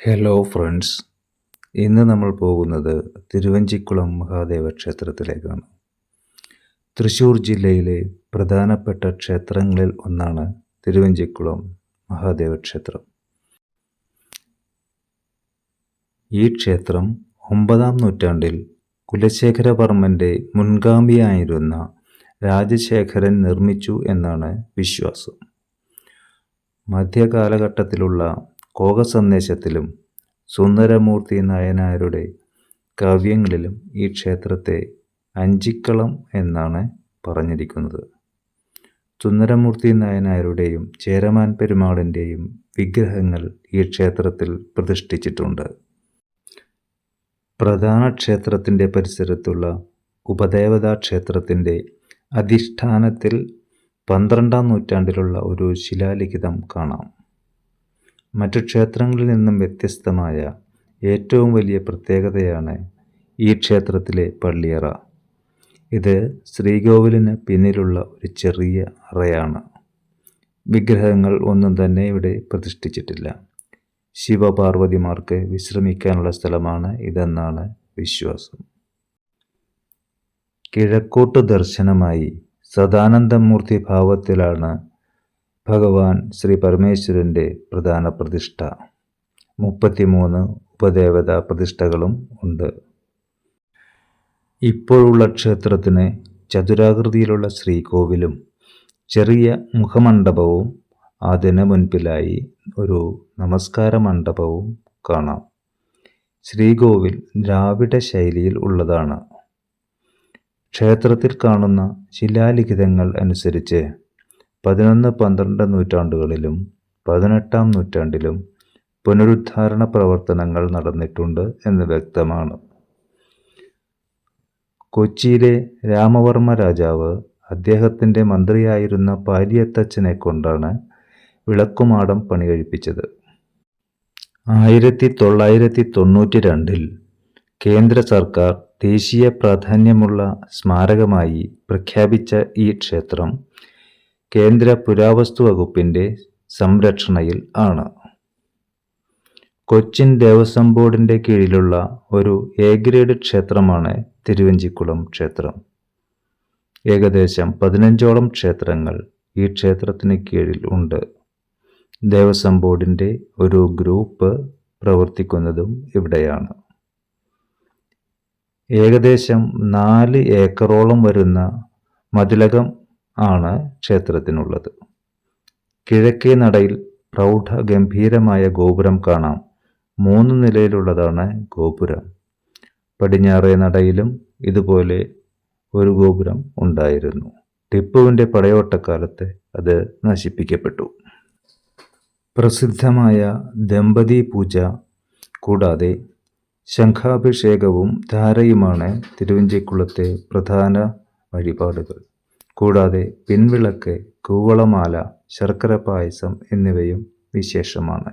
Hello friends ഇന്ന് നമ്മൾ പോകുന്നത് തിരുവഞ്ചിക്കുളം മഹാദേവ ക്ഷേത്രത്തിലേക്കാണ്. തൃശ്ശൂർ ജില്ലയിലെ പ്രധാനപ്പെട്ട ക്ഷേത്രങ്ങളിൽ ഒന്നാണ് തിരുവഞ്ചിക്കുളം മഹാദേവ ക്ഷേത്രം. ഈ ക്ഷേത്രം ഒമ്പതാം നൂറ്റാണ്ടിൽ കുലശേഖരവർമ്മന്റെ മുൻഗാമിയായിരുന്ന രാജശേഖരൻ നിർമ്മിച്ചു എന്നാണ് വിശ്വാസം. മധ്യകാലഘട്ടത്തിലുള്ള കോക സന്ദേശത്തിലും സുന്ദരമൂർത്തി നായനാരുടെ കാവ്യങ്ങളിലും ഈ ക്ഷേത്രത്തെ അഞ്ചിക്കളം എന്നാണ് പറഞ്ഞിരിക്കുന്നത്. സുന്ദരമൂർത്തി നായനാരുടെയും ചേരമാൻ പെരുമാളിന്റെയും വിഗ്രഹങ്ങൾ ഈ ക്ഷേത്രത്തിൽ പ്രതിഷ്ഠിച്ചിട്ടുണ്ട്. പ്രധാന ക്ഷേത്രത്തിന്റെ പരിസരത്തുള്ള ഉപദേവതാ ക്ഷേത്രത്തിന്റെ അധിഷ്ഠാനത്തിൽ പന്ത്രണ്ടാം നൂറ്റാണ്ടിലുള്ള ഒരു ശിലാലിഖിതം കാണാം. മറ്റു ക്ഷേത്രങ്ങളിൽ നിന്നും വ്യത്യസ്തമായ ഏറ്റവും വലിയ പ്രത്യേകതയാണ് ഈ ക്ഷേത്രത്തിലെ പള്ളിയറ. ഇത് ശ്രീകോവിലിന് പിന്നിലുള്ള ഒരു ചെറിയ അറയാണ്. വിഗ്രഹങ്ങൾ ഒന്നും തന്നെ ഇവിടെ പ്രതിഷ്ഠിച്ചിട്ടില്ല. ശിവപാർവതിമാർക്ക് വിശ്രമിക്കാനുള്ള സ്ഥലമാണ് ഇതെന്നാണ് വിശ്വാസം. കിഴക്കോട്ട് ദർശനമായി സദാനന്ദമൂർത്തി ഭാവത്തിലാണ് ഭഗവാൻ ശ്രീ പരമേശ്വരന്റെ പ്രധാന പ്രതിഷ്ഠ. മുപ്പത്തിമൂന്ന് ഉപദേവതാ പ്രതിഷ്ഠകളും ഉണ്ട്. ഇപ്പോഴുള്ള ക്ഷേത്രത്തിന് ചതുരാകൃതിയിലുള്ള ശ്രീകോവിലും ചെറിയ മുഖമണ്ഡപവും അതിന് മുൻപിലായി ഒരു നമസ്കാര മണ്ഡപവും കാണാം. ശ്രീകോവിൽ ദ്രാവിഡ ശൈലിയിൽ ഉള്ളതാണ്. ക്ഷേത്രത്തിൽ കാണുന്ന ശിലാലിഖിതങ്ങൾ അനുസരിച്ച് പതിനൊന്ന് പന്ത്രണ്ട് നൂറ്റാണ്ടുകളിലും പതിനെട്ടാം നൂറ്റാണ്ടിലും പുനരുദ്ധാരണ പ്രവർത്തനങ്ങൾ നടന്നിട്ടുണ്ട് എന്ന് വ്യക്തമാണ്. കൊച്ചിയിലെ രാമവർമ്മ രാജാവ് അദ്ദേഹത്തിന്റെ മന്ത്രിയായിരുന്ന പാലിയത്തച്ഛനെ കൊണ്ടാണ് വിളക്കുമാടം പണി കഴിപ്പിച്ചത് ആയിരത്തി തൊള്ളായിരത്തി തൊണ്ണൂറ്റി രണ്ടിൽ കേന്ദ്ര സർക്കാർ ദേശീയ പ്രാധാന്യമുള്ള സ്മാരകമായി പ്രഖ്യാപിച്ച ഈ ക്ഷേത്രം കേന്ദ്ര പുരാവസ്തു വകുപ്പിന്റെ സംരക്ഷണയിൽ ആണ്. കൊച്ചിൻ ദേവസ്വം ബോർഡിന്റെ കീഴിലുള്ള ഒരു എ ഗ്രേഡ് ക്ഷേത്രമാണ് തിരുവഞ്ചിക്കുളം ക്ഷേത്രം. ഏകദേശം പതിനഞ്ചോളം ക്ഷേത്രങ്ങൾ ഈ ക്ഷേത്രത്തിന് കീഴിൽ ഉണ്ട്. ദേവസ്വം ബോർഡിന്റെ ഒരു ഗ്രൂപ്പ് പ്രവർത്തിക്കുന്നതും ഇവിടെയാണ്. ഏകദേശം നാല് ഏക്കറോളം വരുന്ന മതിലകം ആണ് ക്ഷേത്രത്തിനുള്ളത്. കിഴക്കേ നടയിൽ പ്രൗഢ ഗംഭീരമായ ഗോപുരം കാണാം. മൂന്ന് നിലയിലുള്ളതാണ് ഗോപുരം. പടിഞ്ഞാറേ നടയിലും ഇതുപോലെ ഒരു ഗോപുരം ഉണ്ടായിരുന്നു. ടിപ്പുവിന്റെ പടയോട്ടക്കാലത്ത് അത് നശിപ്പിക്കപ്പെട്ടു. പ്രസിദ്ധമായ ദമ്പതി പൂജ കൂടാതെ ശംഖാഭിഷേകവും ധാരയുമാണ് തിരുവഞ്ചിക്കുളത്തെ പ്രധാന വഴിപാടുകൾ. കൂടാതെ പിൻവിളക്ക് കൂവളമാല ശർക്കര പായസം എന്നിവയും വിശേഷമാണ്.